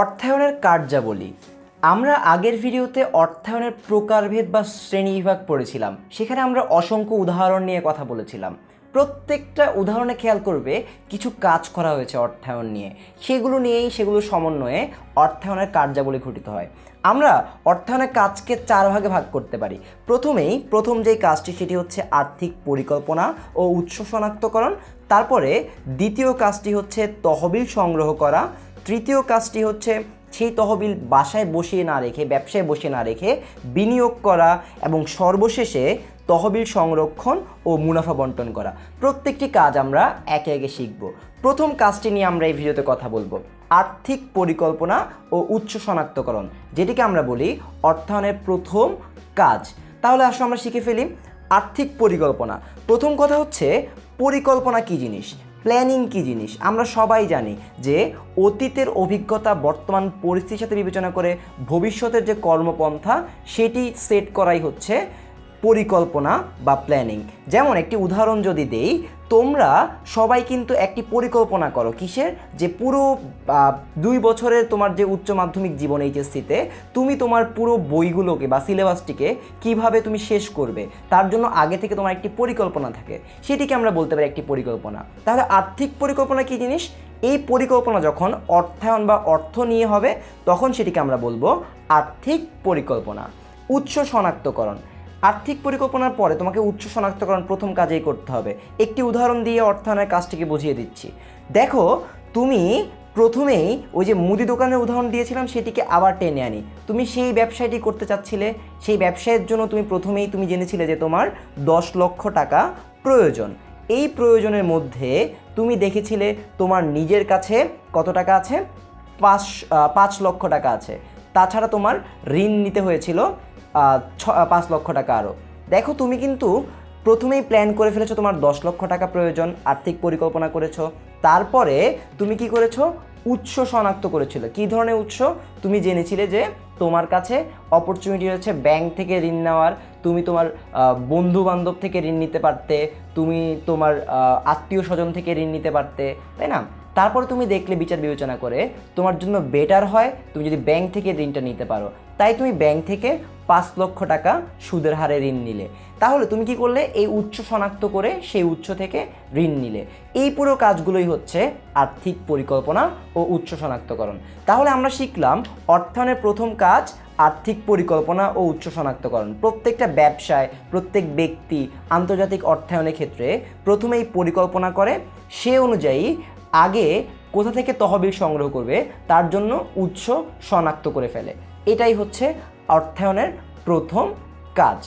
অর্থায়নের কার্যাবলী। আমরা আগের ভিডিওতে অর্থায়নের প্রকারভেদ বা শ্রেণি বিভাগ পড়েছিলাম। সেখানে আমরা অসংখ্য উদাহরণ নিয়ে কথা বলেছিলাম। প্রত্যেকটা উদাহরণে খেয়াল করবে, কিছু কাজ করা হয়েছে অর্থায়ন নিয়ে। সেগুলো নিয়েই সেগুলো সমন্বয়ে অর্থায়নের কার্যাবলী ঘটিত হয়। আমরা অর্থায়নের কাজকে চার ভাগে ভাগ করতে পারি। প্রথমেই প্রথম যেই কাজটি সেটি হচ্ছে আর্থিক পরিকল্পনা ও উৎস শনাক্তকরণ তারপরে দ্বিতীয় কাজটি হচ্ছে তহবিল সংগ্রহ করা। তৃতীয় কাজটি হচ্ছে সেই তহবিল বাসায় বসিয়ে না রেখে, ব্যবসায় বসিয়ে না রেখে বিনিয়োগ করা এবং সর্বশেষে তহবিল সংরক্ষণ ও মুনাফা বন্টন করা। প্রত্যেকটি কাজ আমরা একে একে শিখব। প্রথম কাজটি নিয়ে আমরা এই ভিডিওতে কথা বলব। আর্থিক পরিকল্পনা ও উচ্চ শনাক্তকরণ, যেটিকে আমরা বলি অর্থায়নের প্রথম কাজ। তাহলে আসলে আমরা শিখে ফেলি। আর্থিক পরিকল্পনা। প্রথম কথা হচ্ছে পরিকল্পনা কী জিনিস? প্ল্যানিং কী জিনিস? আমরা সবাই জানি যে অতীতের অভিজ্ঞতা, বর্তমান পরিস্থিতির সাথে বিবেচনা করে ভবিষ্যতের যে কর্মপন্থা, সেটি সেট করাই হচ্ছে পরিকল্পনা বা প্ল্যানিং। যেমন একটি উদাহরণ যদি দেই তোমরা সবাই কিন্তু একটি পরিকল্পনা করো কিসের? যে পুরো দুই বছরের তোমার যে উচ্চ মাধ্যমিক জীবন এইচএসসিতে, তুমি তোমার পুরো বইগুলোকে বা সিলেবাসটিকে কীভাবে তুমি শেষ করবে, তার জন্য আগে থেকে তোমার একটি পরিকল্পনা থাকে। সেটিকে আমরা বলতে পারি একটি পরিকল্পনা। তাহলে আর্থিক পরিকল্পনা কী জিনিস? এই পরিকল্পনা যখন অর্থায়ন বা অর্থ নিয়ে হবে, তখন সেটিকে আমরা বলব আর্থিক পরিকল্পনা। উৎস শনাক্তকরণ। আর্থিক পরিকল্পনার পরে তোমাকে উচ্চ শনাক্তকরণ প্রথম কাজেই করতে হবে। একটি উদাহরণ দিয়ে অর্থায়নের কাজটিকে বুঝিয়ে দিচ্ছি। দেখো, তুমি প্রথমেই ওই যে মুদি দোকানের উদাহরণ দিয়েছিলাম, সেটিকে আবার টেনে আনি। তুমি সেই ব্যবসাটি করতে চাচ্ছিলে, সেই ব্যবসায়ের জন্য তুমি প্রথমেই তুমি জেনেছিলে যে তোমার দশ লক্ষ টাকা প্রয়োজন। এই প্রয়োজনের মধ্যে তুমি দেখেছিলে তোমার নিজের কাছে কত টাকা আছে? পাঁচ পাঁচ লক্ষ টাকা আছে। তাছাড়া তোমার ঋণ নিতে হয়েছিল পাঁচ লক্ষ টাকা আরও দেখো, তুমি কিন্তু প্রথমেই প্ল্যান করে ফেলেছো তোমার দশ লক্ষ টাকা প্রয়োজন, আর্থিক পরিকল্পনা করেছ। তারপরে তুমি কি করেছ? উৎস শনাক্ত করেছিল। কী ধরনের উৎস? তুমি জেনেছিলে যে তোমার কাছে অপরচুনিটি হচ্ছে ব্যাংক থেকে ঋণ নেওয়ার, তুমি তোমার বন্ধু বান্ধব থেকে ঋণ নিতে পারতে, তুমি তোমার আত্মীয় স্বজন থেকে ঋণ নিতে পারতে, তাই না? তারপরে তুমি দেখলে বিচার বিবেচনা করে তোমার জন্য বেটার হয়, তুমি যদি ব্যাংক থেকে ঋণটা নিতে পারো। তাই তুমি ব্যাংক থেকে পাঁচ লক্ষ টাকা সুদের হারে ঋণ নিলে। তাহলে তুমি কি করলে? এই উৎস শনাক্ত করে সেই উৎস থেকে ঋণ নিলে। এই পুরো কাজগুলোই হচ্ছে আর্থিক পরিকল্পনা ও উৎস শনাক্তকরণ। তাহলে আমরা শিখলাম অর্থায়নের প্রথম কাজ আর্থিক পরিকল্পনা ও উৎস শনাক্তকরণ। প্রত্যেকটা ব্যবসায়, প্রত্যেক ব্যক্তি আন্তর্জাতিক অর্থায়নের ক্ষেত্রে প্রথমেই পরিকল্পনা করে, সে অনুযায়ী আগে কোথা থেকে তহবিল সংগ্রহ করবে, তার জন্য উৎস শনাক্ত করে ফেলে। এটাই হচ্ছে অর্থায়নের প্রথম কাজ।